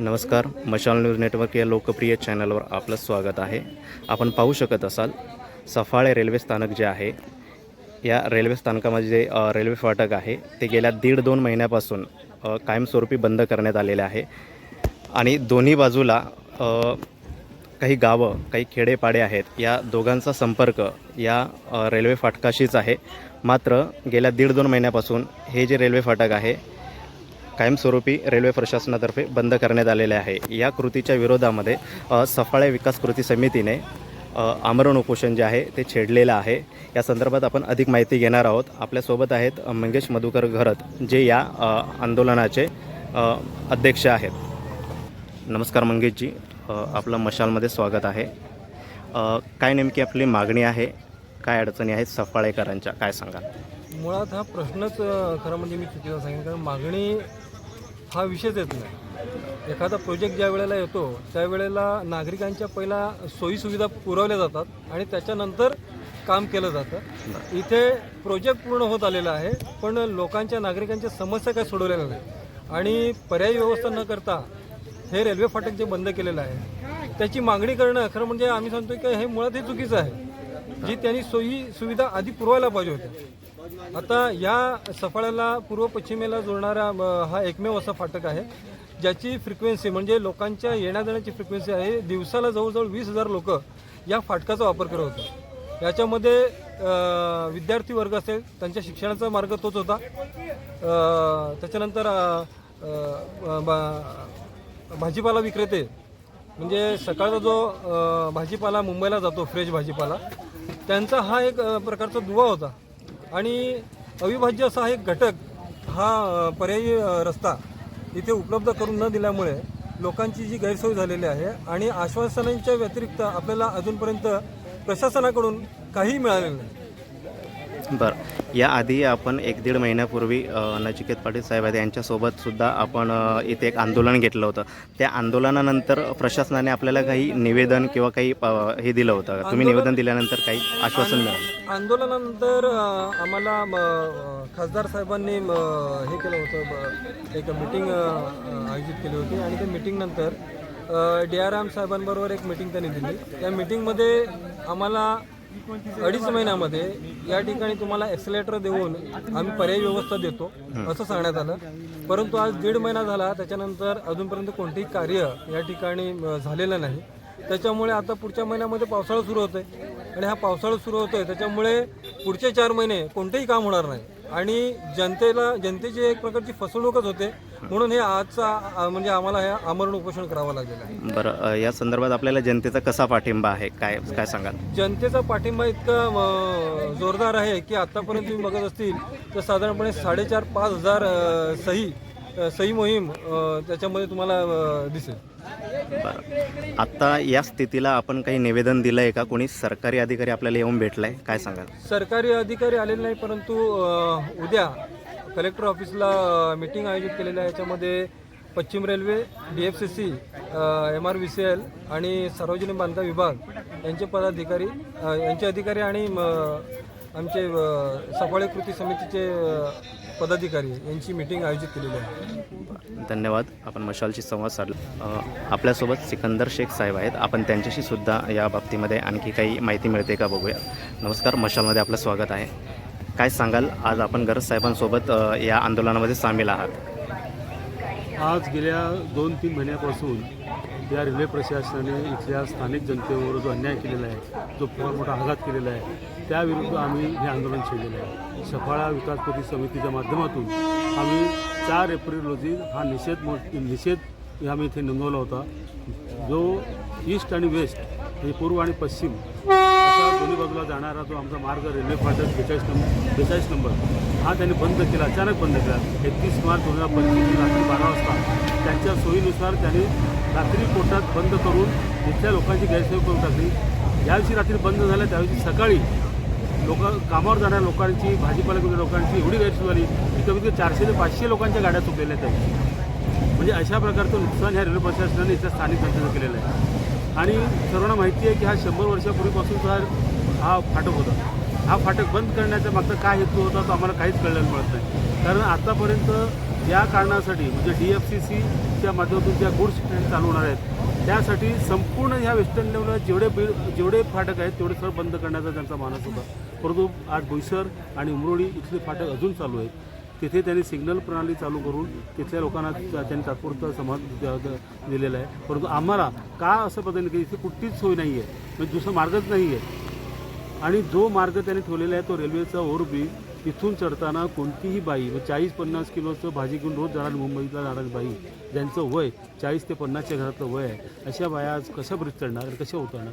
नमस्कार मशाल news network या लोकप्रिय चॅनलवर आपलं स्वागत आहे. आपण पाहू शकत असाल सफाळे रेल्वे स्थानक जे आहे या रेल्वे स्थानकामध्ये जे रेल्वे फाटक आहे ते गेल्या दीड दोन महिन्यापासून कायमस्वरूपी बंद करण्यात आलेले आहे. आणि दोन्ही बाजूला काही गावं काही खेडेपाडे आहेत या दोघांचा संपर्क या रेल्वे फाटकाशीच आहे. मात्र गेल्या दीड दोन महिन्यापासून हे जे रेल्वे फाटक आहे कायमस्वरूपी रेल्वे प्रशासनातर्फे बंद करण्यात आलेले आहे. या कृतीच्या विरोधामध्ये सफाळे विकास कृती समितीने आमरण उपोषण जे आहे ते छेडलेलं आहे. या संदर्भात आपण अधिक माहिती घेणार आहोत. आपल्यासोबत आहेत मंगेश मधुकर घरत जे या आंदोलनाचे अध्यक्ष आहेत. नमस्कार मंगेशजी. आपलं मशालमध्ये स्वागत आहे. काय नेमकी आपली मागणी आहे? काय अडचणी आहेत सफाळेकरांच्या? काय सांगा मुळात हा प्रश्नच खरं म्हणजे मी चुकीचा सांगेन. कारण मागणी हा विषयच येत नाही. एखादा प्रोजेक्ट ज्या वेळेला येतो त्यावेळेला नागरिकांच्या पहिला सोयीसुविधा पुरवल्या जातात आणि त्याच्यानंतर काम केलं जातं. इथे प्रोजेक्ट पूर्ण होत आलेला आहे पण लोकांच्या नागरिकांच्या समस्या काय सोडवलेल्या नाही आणि पर्यायी व्यवस्था न करता हे रेल्वे फाटक जे बंद केलेलं आहे त्याची मागणी करणं खरं म्हणजे आम्ही सांगतो की हे मुळात हे चुकीचं आहे. जी त्यांनी सोयी सुविधा आधी पुरवायला पाहिजे होत्या. आता या सफाळ्याला पूर्व पश्चिमेला जोडणारा हा एकमेव असा फाटक आहे ज्याची फ्रिक्वेन्सी म्हणजे लोकांच्या येण्या जाण्याची फ्रिक्वेन्सी आहे. दिवसाला जवळजवळ वीस हजार लोक या फाटकाचा वापर करत होते. याच्यामध्ये विद्यार्थी वर्ग असेल त्यांच्या शिक्षणाचा मार्ग तोच होता. त्याच्यानंतर बा- भाजीपाला विक्रेते म्हणजे सकाळचा जो भाजीपाला मुंबईला जातो फ्रेश भाजीपाला त्यांचा हा एक प्रकारचा दुवा होता. आणि अविभाज्य असा एक घटक हा पर्यायी रस्ता इथे उपलब्ध करून न दिल्यामुळे लोकांची जी गैरसोय झालेली आहे आणि आश्वासनांच्या व्यतिरिक्त आपल्याला अजूनपर्यंत प्रशासनाकडून काहीही मिळालेलं नाही. बरं. याआधी आपण एक दीड महिन्यापूर्वी नचिकेत पाटील साहेब आहेत यांच्यासोबत सुद्धा आपण इथे एक आंदोलन घेतलं होतं. त्या आंदोलनानंतर प्रशासनाने आपल्याला काही निवेदन किंवा काही हे दिलं होतं? तुम्ही निवेदन दिल्यानंतर काही आश्वासन मिळालं? आंदोलनानंतर आम्हाला खासदार साहेबांनी हे केलं होतं एक मिटिंग आयोजित केली होती. आणि त्या मिटिंगनंतर डी आर एम साहेबांबरोबर एक मिटिंग त्यांनी दिली. त्या मिटिंगमध्ये आम्हाला अडीच महिन्यामध्ये या ठिकाणी तुम्हाला एक्सलेटर देऊन आम्ही पर्यायी व्यवस्था देतो असं सांगण्यात आलं. परंतु आज दीड महिना झाला त्याच्यानंतर अजूनपर्यंत कोणतेही कार्य या ठिकाणी झालेलं नाही. त्याच्यामुळे आता पुढच्या महिन्यामध्ये पावसाळा सुरू होतोय. आणि हा पावसाळा सुरू होतोय त्याच्यामुळे पुढचे चार महिने कोणतेही काम होणार नाही. आणि जनतेला जनतेची एक प्रकारची फसवणूकच होते. म्हणून हे आजचा म्हणजे आम्हाला हे आमरण उपोषण करावं लागलेलं आहे. बरं या संदर्भात आपल्याला जनतेचा कसा पाठिंबा आहे? काय काय सांगाल? जनतेचा पाठिंबा इतका अ, जोरदार आहे की आतापर्यंत तुम्ही बघत असतील तर साधारणपणे साडेचार पाच हजार अ, सही सही मोहीम त्याच्यामध्ये तुम्हाला दिसेल. बरं आत्ता या स्थितीला आपण काही निवेदन दिलं आहे का? कोणी सरकारी अधिकारी आपल्याला येऊन भेटलाय? काय सांगाल? सरकारी अधिकारी आलेले नाही परंतु उद्या कलेक्टर ऑफिसला मीटिंग आयोजित केलेलं आहे. याच्यामध्ये पश्चिम railway D F C C M R V C L आणि सार्वजनिक बांधकाम विभाग यांचे पदाधिकारी यांचे अधिकारी आणि आमचे सफाळे कृती समितीचे पदाधिकारी यांची मीटिंग आयोजित केलेली आहे. धन्यवाद. आपण मशालशी संवाद साधला. आपल्यासोबत सिकंदर शेख साहेब आहेत. आपण त्यांच्याशी सुद्धा या बाबतीमध्ये आणखी काही माहिती मिळते का बघूया. नमस्कार मशालमध्ये आपलं स्वागत आहे. काय सांगाल? आज आपण गरज साहेबांसोबत या आंदोलनामध्ये सामील आहात. आज गेल्या दोन तीन महिन्यापासून या रेल्वे प्रशासनाने इथल्या स्थानिक जनतेवर जो अन्याय केलेला आहे जो फार मोठा आघात केलेला आहे त्याविरुद्ध आम्ही हे आंदोलन छेडलेलं आहे. सफाळा विकासपती समितीच्या माध्यमातून आम्ही चार एप्रिल रोजी हा निषेध मो निषेध आम्ही इथे नोंदवला होता. जो ईस्ट आणि वेस्ट हे पूर्व आणि पश्चिम असा दोन्ही बाजूला जाणारा जो आमचा मार्ग रेल्वे फाटक बेचाळीस नंबर बेचाळीस नंबर हा त्यांनी बंद केला अचानक बंद केला. एकतीस मार्च दोन हजार पंचवीस रात्री बारा वाजता त्यांच्या सोयीनुसार त्यांनी रात्री कोर्टात बंद करून इथल्या लोकांची गैरसोय करून टाकली. ज्याविषयी रात्री बंद झालं त्यावेळी सकाळी लोक कामावर जाणाऱ्या लोकांची भाजीपाला घेऊन लोकांची एवढी गैरसोय झाली की कमीत कमी चारशे ते पाचशे लोकांच्या गाड्या चुकलेल्या आहेत त्या म्हणजे अशा प्रकारचं नुकसान ह्या रेल्वे प्रशासनाने इथल्या स्थानिक जनतेचं केलेलं आहे. आणि सर्वांना माहिती आहे की हा शंभर वर्षापूर्वीपासून हा हा फाटक होता. हा फाटक बंद करण्याचा मागचा काय हेतू होता तो आम्हाला काहीच कळलेला मिळत नाही. कारण आतापर्यंत या कारणासाठी म्हणजे डी एफ सी सीच्या माध्यमातून ज्या गुड्स ट्रेन चालू होणार आहेत त्यासाठी संपूर्ण ह्या वेस्टर्न लेवलला जेवढे बिल जेवढे फाटक आहेत तेवढे सर्व बंद करण्याचा त्यांचा मानस होता. परंतु आज भुईसर आणि उमरोडी इथले फाटक अजून चालू आहेत. तिथे त्यांनी सिग्नल प्रणाली चालू करून तिथल्या लोकांना त्यांनी तात्पुरता समाज दिलेला आहे. परंतु आम्हाला का असं पद्धतीने की इथे कुठलीच सोय नाही आहे. म्हणजे दुसरा मार्गच नाही आहे. आणि जो मार्ग त्यांनी ठेवलेला आहे तो रेल्वेचा ओव्हरब्रिज तिथून चढताना कोणतीही बाई म्हणजे चाळीस पन्नास किलोचं भाजी घेऊन रोज जाणार मुंबईतला जाणारी बाई ज्यांचं वय चाळीस ते पन्नासच्या घरातलं वय आहे अशा बाया आज कशा ब्रिज चढणार आणि कशा उतरणार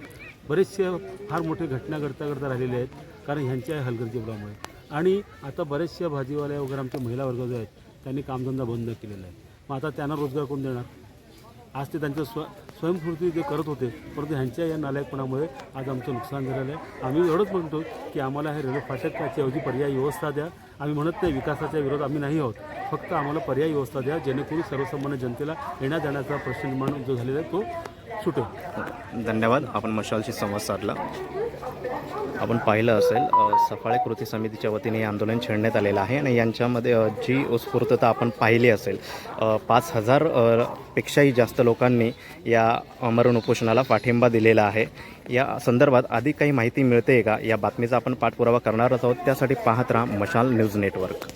बरेचसे फार मोठे घटना घडता घडता राहिलेले आहेत कारण ह्यांच्या हलगर्जीपुरामुळे आणि आता बरेचशा भाजीवाल्या वगैरे आमच्या महिला वर्ग जो आहेत त्यांनी कामधंदा बंद केलेला आहे. मग आता त्यांना रोजगार कोण देणार? आज ते त्यांचं स्व स्वयंस्फूर्ती जे करत होते परंतु ह्यांच्या या नालायकपणामुळे आज आमचं नुकसान झालेलं आहे. आम्ही एवढंच म्हणतो की आम्हाला हे रेल्वे फाटकाची ऐवजी पर्यायी व्यवस्था द्या. आम्ही म्हणत नाही विकासाच्या विरोध आम्ही नाही आहोत. फक्त आम्हाला पर्यायी व्यवस्था द्या जेणेकरून सर्वसामान्य जनतेला येण्या जाण्याचा प्रश्न निर्माण जो झालेला आहे तो सुटेल धन्यवाद. आपण मशालशी संवाद साधला. आपण पाहिलं असेल सफाळे कृती समितीच्या वतीने हे आंदोलन छेडण्यात आलेलं आहे आणि यांच्यामध्ये जी उत्स्फूर्तता आपण पाहिली असेल पाच हजार पेक्षाही जास्त लोकांनी या अमरण उपोषणाला पाठिंबा दिलेला आहे. या संदर्भात अधिक काही माहिती मिळते का? या बातमीचा आपण पाठपुरावा करणारच आहोत. त्यासाठी पाहत राहा मशाल न्यूज नेटवर्क.